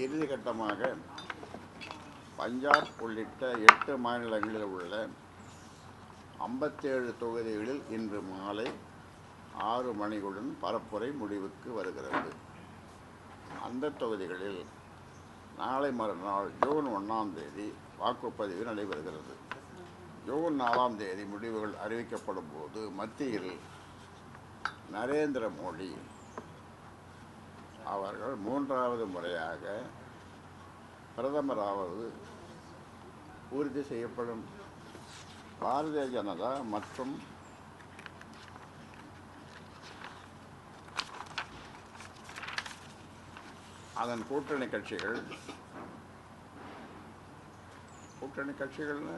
இறுதி கட்டமாக பஞ்சாப் உள்ளிட்ட எட்டு மாநிலங்களில் உள்ள ஐம்பத்தேழு தொகுதிகளில் இன்று மாலை ஆறு மணியுடன் பரப்புரை முடிவுக்கு வருகிறது. அந்த தொகுதிகளில் நாளை மறுநாள் ஜூன் ஒன்றாம் தேதி வாக்குப்பதிவு நடைபெறுகிறது. ஜூன் நாலாம் தேதி முடிவுகள் அறிவிக்கப்படும் போது மத்தியில் நரேந்திர மோடி அவர்கள் மூன்றாவது முறையாக பிரதமராவது உறுதி செய்யப்படும். பாரதிய ஜனதா மற்றும் அதன் கூட்டணி கட்சிகள். கூட்டணி கட்சிகள்னா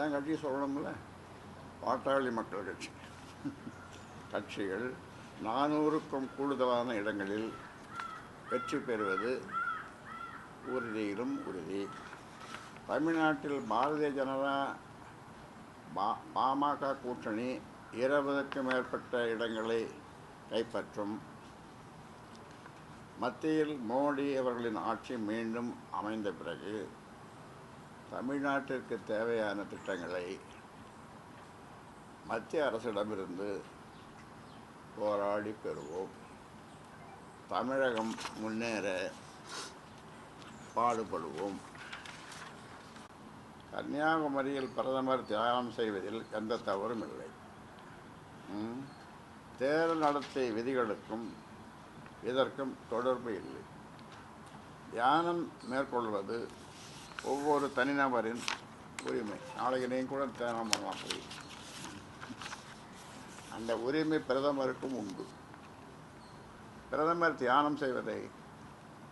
என் கட்சி சொல்லணும்ல? பாட்டாளி மக்கள் கட்சி. கட்சிகள் நானூறுக்கும் கூடுதலான இடங்களில் வெற்றி பெறுவது உறுதியிலும் உறுதி. தமிழ்நாட்டில் பாரதிய ஜனதா பா பாமக கூட்டணி இருபதுக்கும் மேற்பட்ட இடங்களை கைப்பற்றும். மத்தியில் மோடி அவர்களின் ஆட்சி மீண்டும் அமைந்த பிறகு தமிழ்நாட்டிற்கு தேவையான திட்டங்களை மத்திய அரசிடமிருந்து போராடி பெறுவோம். தமிழகம் முன்னேற பாடுபடுவோம். கன்னியாகுமரியில் பிரதமர் தியானம் செய்வதில் எந்த தவறும் இல்லை. ம். தேர்தல் நடத்தை விதிகளுக்கும் இதற்கும் தொடர்பு இல்லை. தியானம் மேற்கொள்வது ஒவ்வொரு தனிநபரின் உரிமை. நாளைக்கு நீங்கள் கூட தியானம் பண்ணலாம் போய் அந்த உரிமை பிரதமருக்கும் உண்டு. பிரதமர் தியானம் செய்வதை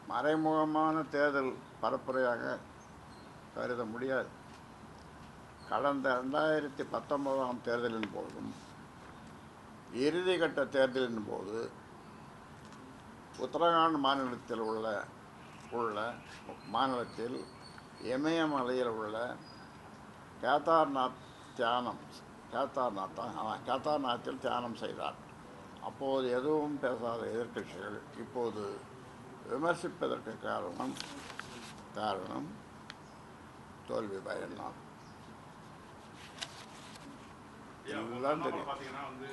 மறைமுகமான தேர்தல் பரப்புரையாக கருத முடியாது. கடந்த ரெண்டாயிரத்தி பத்தொன்பதாம் தேர்தலின் போதும் இறுதிக்கட்ட தேர்தலின் போது உத்தரகாண்ட் மாநிலத்தில் உள்ள உள்ள மாநிலத்தில் இமயமலையில் உள்ள கேதார்நாத் தியானம் கேதார்நாத் ஆமாம் கேதார்நாத்தில் தியானம் செய்தார். அப்போது எதுவும் பேசாத எதிர்க்கட்சிகள் இப்போது விமர்சிப்பதற்கு காரணம் காரணம் தோல்வி பயம்தான் எல்லாம் தெரியும். பாத்தீங்கன்னா வந்து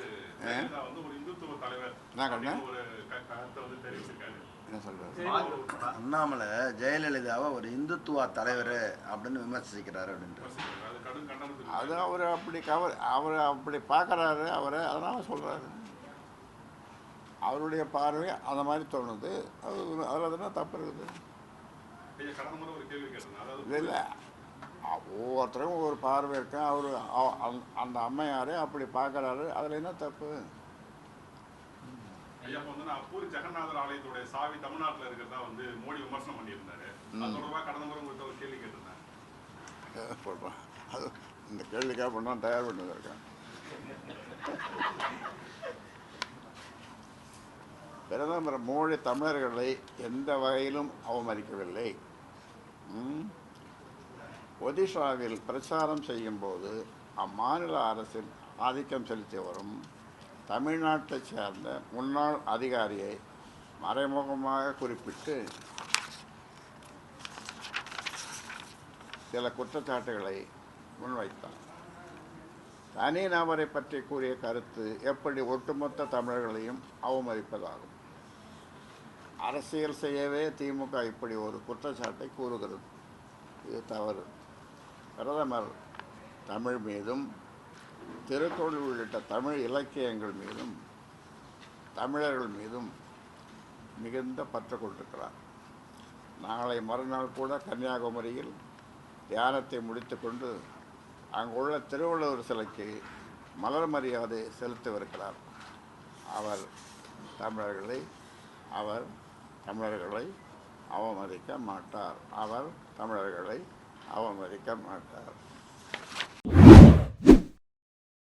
என்ன சொல்கிறது அண்ணாமலை ஜெயலலிதாவை ஒரு இந்துத்துவா தலைவர் அப்படின்னு விமர்சிக்கிறாரு அப்படின்ட்டு. அது அவர் அப்படி கவர் அவர் அப்படி பார்க்குறாரு அவரை அதனால் சொல்கிறாரு அவருடைய பார்வை அந்த மாதிரி தோணுது. அது அதில் தானே தப்பு இருக்குது? இல்லை ஒவ்வொருத்தரும் ஒவ்வொரு பார்வை இருக்கு. அவர் அந்த அம்மையாரே அப்படி பார்க்குறாரு. அதில் என்ன தப்பு? வந்து நான் பூரி ஜெகநாதர் ஆலயத்துடைய சாவி தமிழ்நாட்டுல இருக்கிறதா வந்து மோடி விமர்சனம் பண்ணியிருந்தாரு. அது தொடர்பாக கடந்த முறை உங்கள்கிட்ட ஒரு கேள்வி கேட்டிருந்தேன். அது இந்த கேள்விக்காக பண்ண தயார் பண்ணி வந்திருக்கேன் பிரதமர் மோடி தமிழர்களை எந்த வகையிலும் அவமதிக்கவில்லை? ஒடிஷாவில் பிரச்சாரம் செய்யும்போது அம்மாநில அரசின் ஆதிக்கம் செலுத்தி வரும். தமிழ்நாட்டைச் சேர்ந்த முன்னாள் அதிகாரியை மறைமுகமாக குறிப்பிட்டு சில குற்றச்சாட்டுகளை முன்வைத்தார். தனி நபரை பற்றி கூறிய கருத்து எப்படி ஒட்டுமொத்த தமிழர்களையும் அவமதிப்பதாகும். அரசியல் செய்யவே திமுக இப்படி ஒரு குற்றச்சாட்டை கூறுகிறது. இது தவறு. பிரதமர் தமிழ் மீதும் திருக்குறள் உள்ளிட்ட தமிழ் இலக்கியங்கள் மீதும் தமிழர்கள் மீதும் மிகுந்த பற்று கொண்டிருக்கிறார். நாளை மறுநாள் கூட கன்னியாகுமரியில் தியானத்தை முடித்துக்கொண்டு அங்குள்ள திருவள்ளுவர் சிலைக்கு மலர் மரியாதை செலுத்தவிருக்கிறார். அவர் தமிழர்களை அவர் தமிழர்களை அவமதிக்க மாட்டார். அவர் தமிழர்களை அவமதிக்க மாட்டார்.